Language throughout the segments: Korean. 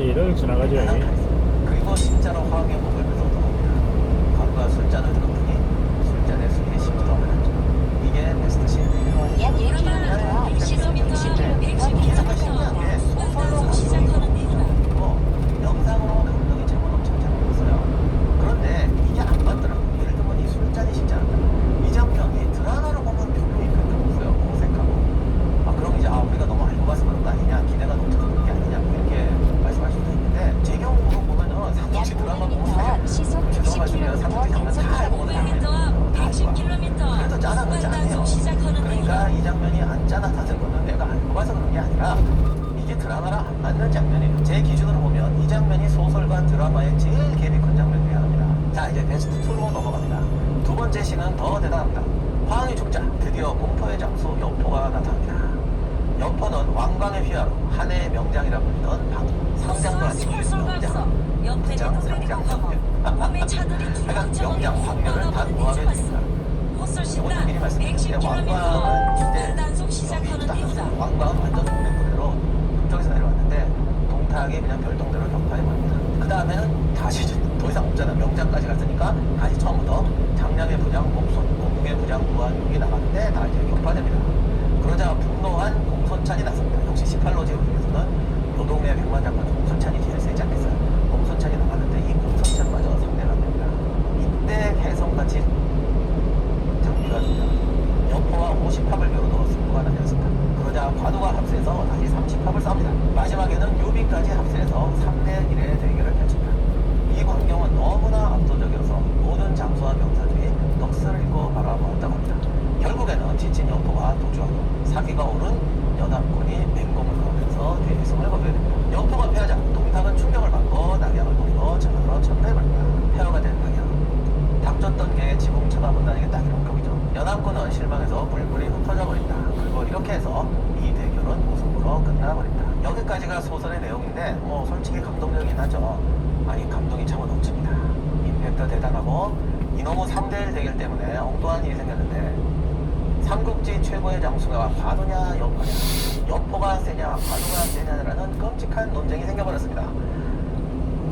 6시를 지나가죠. 가장 가 있어요. 그리고 진짜로 화학의 목을 매서 얻어갑니다. 과부가 술잔을 들었더니 술잔에 술이 식지도 않았죠. 이게 베스트 씬이에요. 약 1km, 시속 60km, 기사가 신기한 게 소설로 시작하는 이유다. 그리고 영상으로 감동이 차고 넘치는 장면이었어요. 그런데 이게 안 맞더라고요. 예를 들면 이 술잔이 식지 않다. 이 장면이 드라마로 보면 별로 임팩트 없어요. 어색하고. 아, 그럼 이제 아, 우리가 너무 알고 봐서 그런 거 아니냐, 기대가 넘쳐서 그런 게 아니냐, 뭐 이렇게 말씀할 수도 있는데 제 경우로 보면은 약 삼국지 드라마 보면 500m, 사실 시속 죄송하지만 60km 삼국지 장면 다 알고 보는 사람이에요. 단속 다 좋아. 110km. 그래도 짠하면 짠해요. 시작하는 그러니까 이 장면이 안 짠하다는 거는 내가 알고 봐서 그런 게 아니라 이게 드라마랑 안 맞는 장면이에요. 제 기준으로 보면 이 장면이 소설과 드라마의 제일 갭이 큰 장면이어야 합니다. 자 이제 베스트 2로 넘어갑니다. 시는 더 대단합니다. 황이 죽자 드디어 공포의 장소 여포가 나타납니다. 여포는 왕광의 휘하로 한 해의 명장이라 불리던 방 상장도 아니고 명장. 옆에 부장, 내도 상장, 차들이 약간 명장 확률을 다 모아게 됩니다. 신당 미리 말씀드렸는데 110km 왕광은 이때 단속 시작하는 이유다. 왕광은 완전 동네 부대로 북쪽에서 내려왔는데 동탁이 그냥 별동대로 격파해 버립니다. 그 다음에는 다시 더 이상 없잖아. 명장까지 갔으니까 다시 처음부터 장량의 부장 공손, 공국의 부장 무한 육이 나갔는데 다 이제 격파됩니다. 그러자 분노한 공손찬이 나섭니다. 역시 18로 제국에서는 노동의 백만 장관 공손찬이 제일 세지 않겠어요. 공손찬이 나갔는데 이 공손찬마저 상대가 안 됩니다. 이때 혜성같이 장비가 됩니다. 여포와 50합을 겨루도 승부가 나뉘었습니다. 그러자 과도가 합세해서 다시 30합을 싸웁니다. 마지막에는 유비까지 합세해서 3대 1의 대결을. 이 광경은 너무나 압도적이어서 모든 장수와 명사들이 넋을 잃고 바라보았다고 합니다. 결국에는 지친 여포가 도주하고 사기가 오른 연합군이 맹공을 거하면서 대승을 거두게 됩니다. 여포가 패하자 동탁은 충격을 받고 낙양을 노리고 전으로 천대해버립니다. 폐허가 된 낙양. 닥쳤던 게 지붕 쳐다본다는 게딱 이런 겁이죠. 연합군은 실망해서 불불이 흩어져 버린다. 그리고 이렇게 해서 이 대결은 무승부로 끝나버린다. 여기까지가 소설의 내용인데 뭐 솔직히 감동적이긴 하죠. 아니 감동이 차고 넘칩니다. 임팩트 대단하고 이놈의 3대1 대결 때문에 엉뚱한 일이 생겼는데 삼국지 최고의 장수가 관우냐 여포냐 여포가 세냐 관우가 세냐라는 끔찍한 논쟁이 생겨버렸습니다.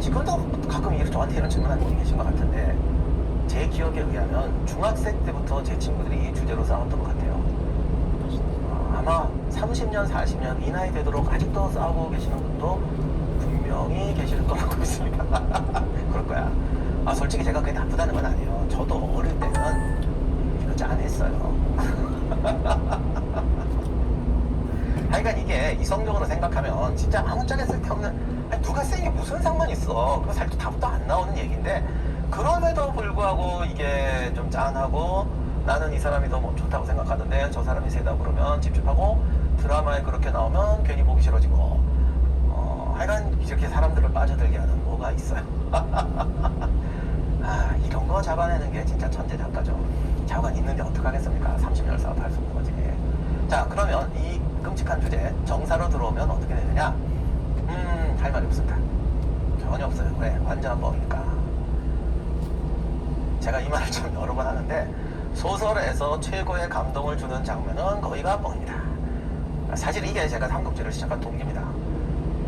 지금도 가끔 이렇게 저한테 이런 질문하는 분이 계신 것 같은데 제 기억에 의하면 중학생 때부터 제 친구들이 이 주제로 싸웠던 것 같아요. 어, 아마 30년, 40년 이 나이 되도록 아직도 싸우고 계시는 분도 분 명히 계실 거라고 믿습니다. 그럴 거야. 아, 솔직히 제가 그게 나쁘다는 건 아니에요. 저도 어릴 때는 이거 짠했어요. 하여간 이게 이성적으로 생각하면 진짜 아무 짝에 쓸데없는 아니, 누가 쌩이 무슨 상관 있어 그거 살도 답도 안 나오는 얘기인데 그럼에도 불구하고 이게 좀 짠하고 나는 이 사람이 더 뭐 좋다고 생각하는데 저 사람이 세다고 그러면 찝찝하고 드라마에 그렇게 나오면 괜히 보기 싫어지고 어, 하여간 이렇게 사람들을 빠져들게 하는 뭐가 있어요? 아 이런 거 잡아내는 게 진짜 천재 작가죠. 자관 있는데 어떡하겠습니까? 30년을 싸워도 할수 없는 거지. 자 그러면 이 끔찍한 주제 정사로 들어오면 어떻게 되느냐? 음 할 말이 없습니다. 전혀 없어요. 왜? 완전한 뻥이니까. 제가 이 말을 좀 여러 번 하는데 소설에서 최고의 감동을 주는 장면은 거의가 뻥입니다. 사실 이게 제가 삼국지를 시작한 동기입니다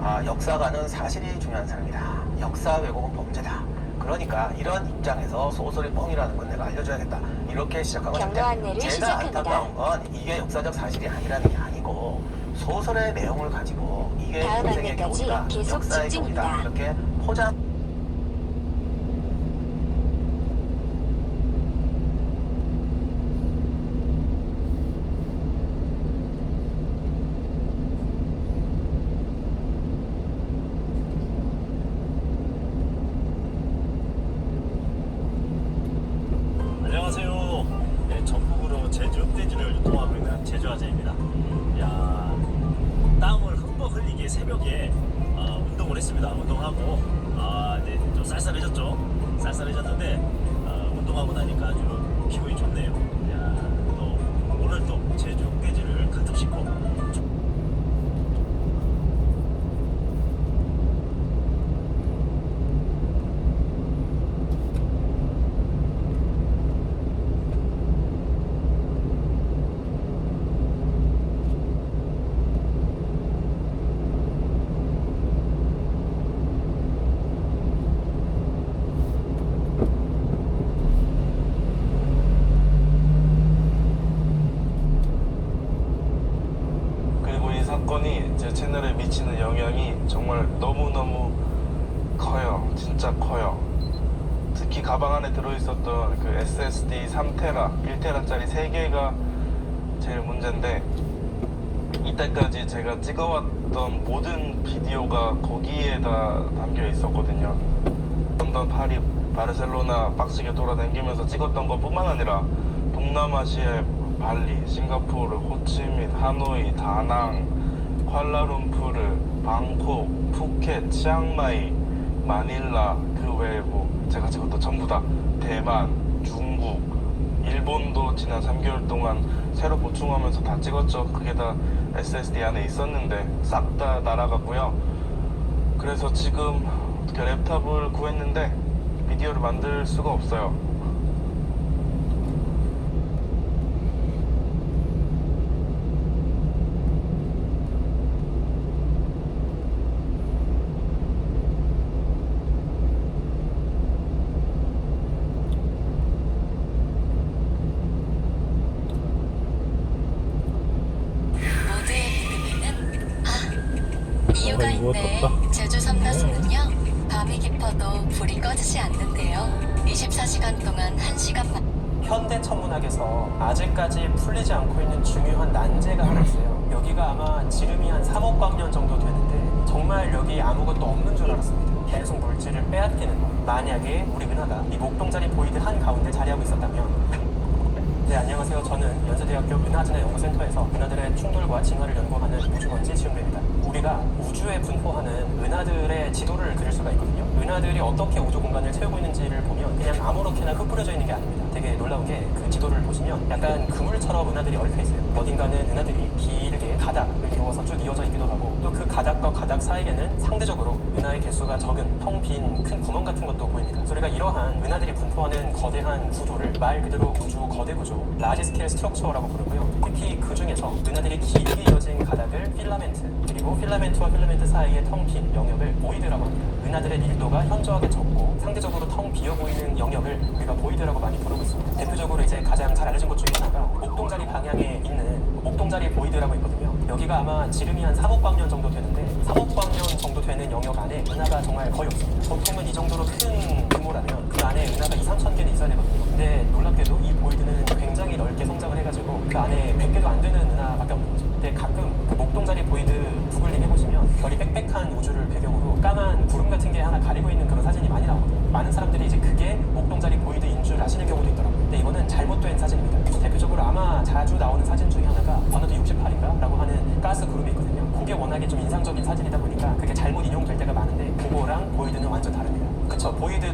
아, 역사가는 사실이 중요한 사람이다 역사 왜곡은 범죄다 그러니까 이런 입장에서 소설이 뻥이라는 건 내가 알려줘야겠다 이렇게 시작한 경로 건데 안내를 제가 시작합니다. 안타까운 건 이게 역사적 사실이 아니라는 게 아니고 소설의 내용을 가지고 이게 다음 인생의 안내까지 계속 역사의 직진입니다. 교훈이다 이렇게 포장 안녕하세요. 네, 전국으로 제주 흑돼지를 유통하고 제주아재입니다. 야, 땀을 흠뻑 흘리게 새벽에 어, 운동을 했습니다. 운동하고 아, 이제 좀 쌀쌀해졌죠. 쌀쌀해졌는데 어, 운동하고 나니까 아주 기분이 좋네요. 사건이 제 채널에 미치는 영향이 정말 너무너무 커요. 진짜 커요. 특히 가방 안에 들어있었던 그 SSD 3테라, 1테라짜리 3개가 제일 문제인데 이때까지 제가 찍어왔던 모든 비디오가 거기에다 담겨 있었거든요. 런던, 파리, 바르셀로나 빡스게 돌아다니면서 찍었던 것뿐만 아니라 동남아시아의 발리, 싱가포르, 호치민, 하노이, 다낭, 쿠알라룸푸르, 방콕, 푸켓, 치앙마이, 마닐라 그 외에 뭐 제가 찍었던 전부 다 대만, 중국, 일본도 지난 3개월 동안 새로 보충하면서 다 찍었죠. 그게 다 SSD 안에 있었는데 싹 다 날아갔고요. 그래서 지금 어떻게 랩탑을 구했는데 비디오를 만들 수가 없어요. 모두의 비밀은 있네. 떴다. 제주 삼다수는요 밤이 깊어도 불이 꺼지지 않는데요. 24시간 동안 1시간만. 현대 천문학에서 아직까지 풀리지 않고 있는 중요한 난제가 하나 있어요. 여기가 아마 지름이 한 3억 광년 정도 되는데 정말 여기 아무것도 없는 줄 알았습니다. 계속 물질을 빼앗기는 거. 만약에 우리 은하가 이 목동자리 보이드 한 가운데 자리하고 있었다면 네, 안녕하세요. 저는 연세대학교 은하진화 연구센터에서 은하들의 충돌과 진화를 연구하는 우주먼지 지용대입니다. 우리가 우주에 분포하는 은하들의 지도를 그릴 수가 있거든요. 은하들이 어떻게 우주 공간을 채우고 있는지를 보면 그냥 아무렇게나 흩뿌려져 있는 게 아닙니다. 되게 놀라운 게 그 지도를 보시면 약간 그물처럼 은하들이 얽혀 있어요. 어딘가는 은하들이 길게 가닥을 이루어서 쭉 이어져 있기도 하고 또 그 가닥과 가닥 사이에는 상대적으로 은하의 개수가 적은 텅 빈 큰 구멍 같은 것도 보입니다. 소리가 이러한 은하들이 분포하는 거대한 구조를 말 그대로 우주 거대 구조, 라지 스케일 스트럭처라고 부르고요. 특히 그 중에서 은하들이 길게 이어진 가닥을 필라멘트, 그리고 필라멘트와 필라멘트 사이의 텅 빈 영역을 보이드라고 합니다. 은하들의 밀도가 현저하게 적고 상대적으로 텅 비어 보이는 영역을 우리가 보이드라고 많이 부르고 있습니다. 대표적으로 이제 가장 잘 알려진 것 중에 하나가 목동자리 방향에 있는 목동자리 보이드라고 있거든요. 여기가 아마 지름이 한 3억 광년 정도 되는데 3억 광년 정도 되는 영역 안에 은하가 정말 거의 없습니다. 보통은 이 정도로 큰 규모라면 그 안에 은하가 2, 3천 개는 있어야 되거든요. 근데 놀랍게도 이 보이드는 굉장히 넓게 성장을 해가지고 그 안에 100개도 안 되는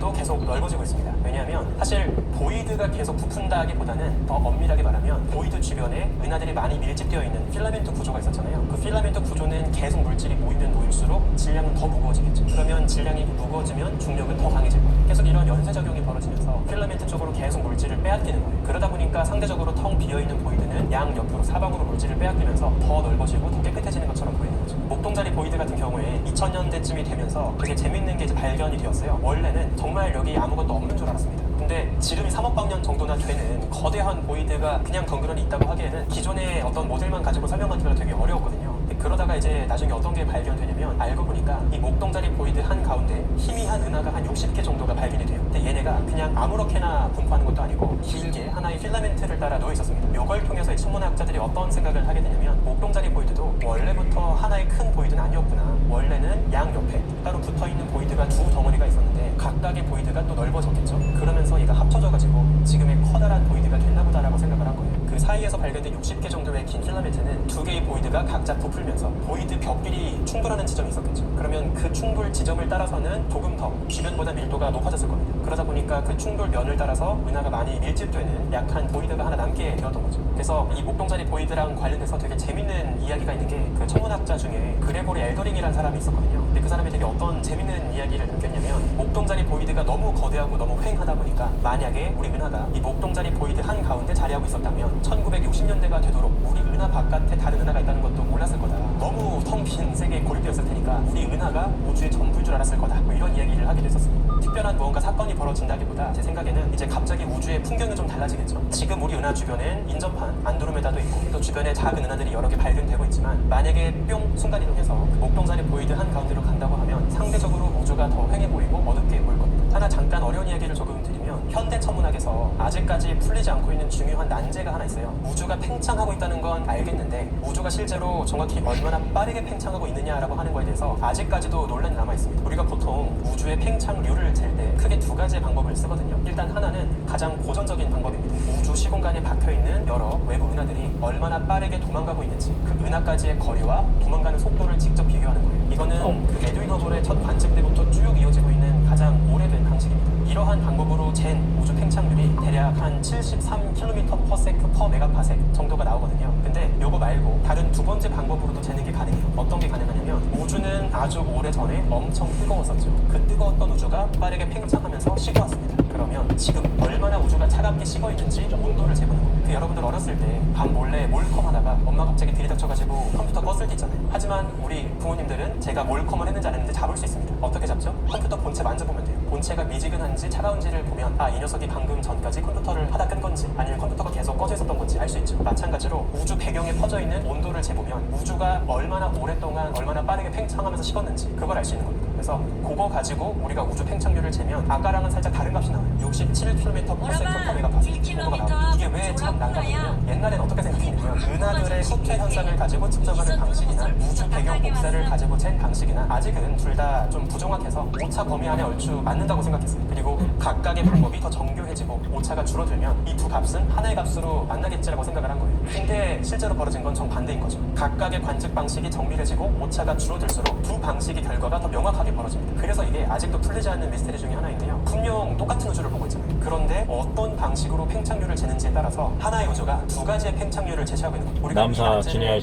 보이드도 계속 넓어지고 있습니다. 왜냐하면 사실 보이드가 계속 부푼다기보다는 더 엄밀하게 말하면 보이드 주변에 은하들이 많이 밀집되어 있는 필라멘트 구조가 있었잖아요. 그 필라멘트 구조는 계속 물질이 모이면 모일수록 질량은 더 무거워지겠죠. 그러면 질량이 무거워지면 중력은 더 강해질 거예요. 계속 이런 연쇄작용이 벌어지면서 필라멘트 쪽으로 계속 물질을 빼앗기는 거예요. 그러다 보니까 상대적으로 텅 비어있는 보이드는 양 옆으로 사방으로 물질을 빼앗기면서 더 넓어지고 더 깨끗해지는 것처럼 보이는 2000년대쯤이 되면서 되게 재밌는 게 이제 발견이 되었어요. 원래는 정말 여기 아무것도 없는 줄 알았습니다. 근데 지름이 3억 광년 정도나 되는 거대한 보이드가 그냥 덩그러니 있다고 하기에는 기존의 어떤 모델만 가지고 설명하기가 되게 어려웠거든요. 그러다가 이제 나중에 어떤 게 발견되냐면 알고 보니까 이 목동자리 보이드 한 가운데 희미한 은하가 한 60개 정도가 발견이 돼요. 근데 얘네가 그냥 아무렇게나 분포하는 것도 아니고 길게 하나의 필라멘트를 따라 놓여 있었습니다. 이걸 통해서 이 천문학자들이 어떤 생각을 하게 되냐면 목동자리 보이드도 원래부터 하나의 큰 보이드는 아니었구나. 원래는 양 옆에 따로 붙어 있는 보이드가 두 덩어리가 있었는데 각각의 보이드가 또 넓어졌겠죠. 그러면서 얘가 합쳐져가지고 지금의 커다란 보이드가 됐나 보다라고 생각을 한 거예요. 그 사이에서 발견된 60개 정도의 긴 필라멘트는 두 개의 보이드가 각자 부풀면서 보이드 벽끼리 충돌하는 지점이 있었겠죠. 그러면 그 충돌 지점을 따라서는 조금 더 주변보다 밀도가 높아졌을 겁니다. 그러다 보니까 그 충돌 면을 따라서 은하가 많이 밀집되는 약한 보이드가 하나 남게 되었던 거죠. 그래서 이 목동자리 보이드랑 관련해서 되게 재밌는 이야기가 있는 게 그 천문학자 중에 그레고리 엘더링이라는 사람이 있었거든요. 근데 그 사람이 되게 어떤 재밌는 이야기를 남겼냐면 목동자리 보이드가 너무 거대하고 너무 횡하다 보니까 만약에 우리 은하가 이 목동자리 보이드 한 가운데 자리하고 있었다면 1960년대가 되도록 우리 은하 바깥에 다른 은하가 있다는 것도 몰랐을 거다. 너무 텅 빈 세계에 고립되었을 테니까 우리 은하가 우주의 전부인 줄 알았을 거다. 뭐 이런 이야기를 하기도 했었습니다. 특별한 무언가 사건이 벌어진다기보다 제 생각에는 이제 갑자기 우주의 풍경이 좀 달라지겠죠. 지금 우리 은하 주변엔 인접한 안드로메다도 있고 또 주변에 작은 은하들이 여러 개 발견되고 있지만 만약에 뿅 순간 이동해서 그 목동자리 보이드 한 가운데로 간다고 하면 상대적으로 우주가 더 휑해 보이고 어둡게 보일 겁니다. 하나 잠깐 어려운 이야기를 조금 현대 천문학에서 아직까지 풀리지 않고 있는 중요한 난제가 하나 있어요. 우주가 팽창하고 있다는 건 알겠는데 우주가 실제로 정확히 얼마나 빠르게 팽창하고 있느냐라고 하는 거에 대해서 아직까지도 논란이 남아 있습니다. 우리가 보통 우주의 팽창률을 잴 때 크게 두 가지의 방법을 쓰거든요. 일단 하나는 가장 고전적인 방법입니다. 우주 시공간에 박혀 있는 여러 외부 은하들이 얼마나 빠르게 도망가고 있는지 그 은하까지의 거리와 도망가는 속도를 직접 비교하는 거예요. 이거는 그 에드윈 허블의 첫 관측 때부터 쭉 이어지고 있는 가장 오래된 방식입니다. 이러한 방법으로 잰 우주 팽창률이 대략 한 73km per second per 메가파섹 정도가 나오거든요. 근데 요거 말고 다른 두 번째 방법으로도 재는 게 가능해요. 어떤 게 가능하냐면 우주는 아주 오래 전에 엄청 뜨거웠었죠. 그 뜨거웠던 우주가 빠르게 팽창하면서 식어왔습니다. 그러면 지금 얼마나 우주가 차갑게 식어 있는지 온도를 재보는 거예요. 그 여러분들 어렸을 때밤 몰래 몰컴 하다가 엄마 갑자기 들이닥쳐가지고 컴퓨터 껐을 때 있잖아요. 하지만 우리 부모님들은 제가 몰컴을 했는지 안 했는지 잡을 수 있습니다. 어떻게 잡죠? 컴퓨터 본체 만져보면 돼요. 본체가 미지근한지 차가운지를 보면 아 이 녀석이 방금 전까지 컴퓨터를 하다 끈 건지 아니면 컴퓨터가 계속 꺼져 있었던 건지 알 수 있죠. 마찬가지로 우주 배경에 퍼져 있는 온도를 재보면 우주가 얼마나 오랫동안 얼마나 빠르게 팽창하면서 식었는지 그걸 알 수 있는 겁니다. 그래서 그거 가지고 우리가 우주 팽창률을 재면 아까랑은 살짝 다른 값이 나와요. 67km per second per 정도가 나와요. 이게 왜 참 난감하냐면 옛날엔 어떻게 생각했냐면 은하들의 흑퇴 현상을 가지고 측정하는 방식이나 우주 배경 복사를 가지고 잰 방식이나 아직은 둘 다 좀 부정확해서 오차 범위 안에 얼추 맞는다고 생각했어요. 그리고 각각의 방법이 더 정교해지고 오차가 줄어들면 이 두 값은 하나의 값으로 만나겠지라고 생각을 한 거예요. 근데 실제로 벌어진 건 정반대인 거죠. 각각의 관측 방식이 정밀해지고 오차가 줄어들수록 두 방식의 결과가 더 명확하게 벌어집니다. 그래서 이게 아직도 풀리지 않는 미스테리 중에 하나인데요. 분명 똑같은 우주를 보고 있잖아요. 그런데 어떤 방식으로 팽창률을 재는지에 따라서 하나의 우주가 두 가지의 팽창률을 제시하고 있는 거예요. 우리가 이 남사 진해할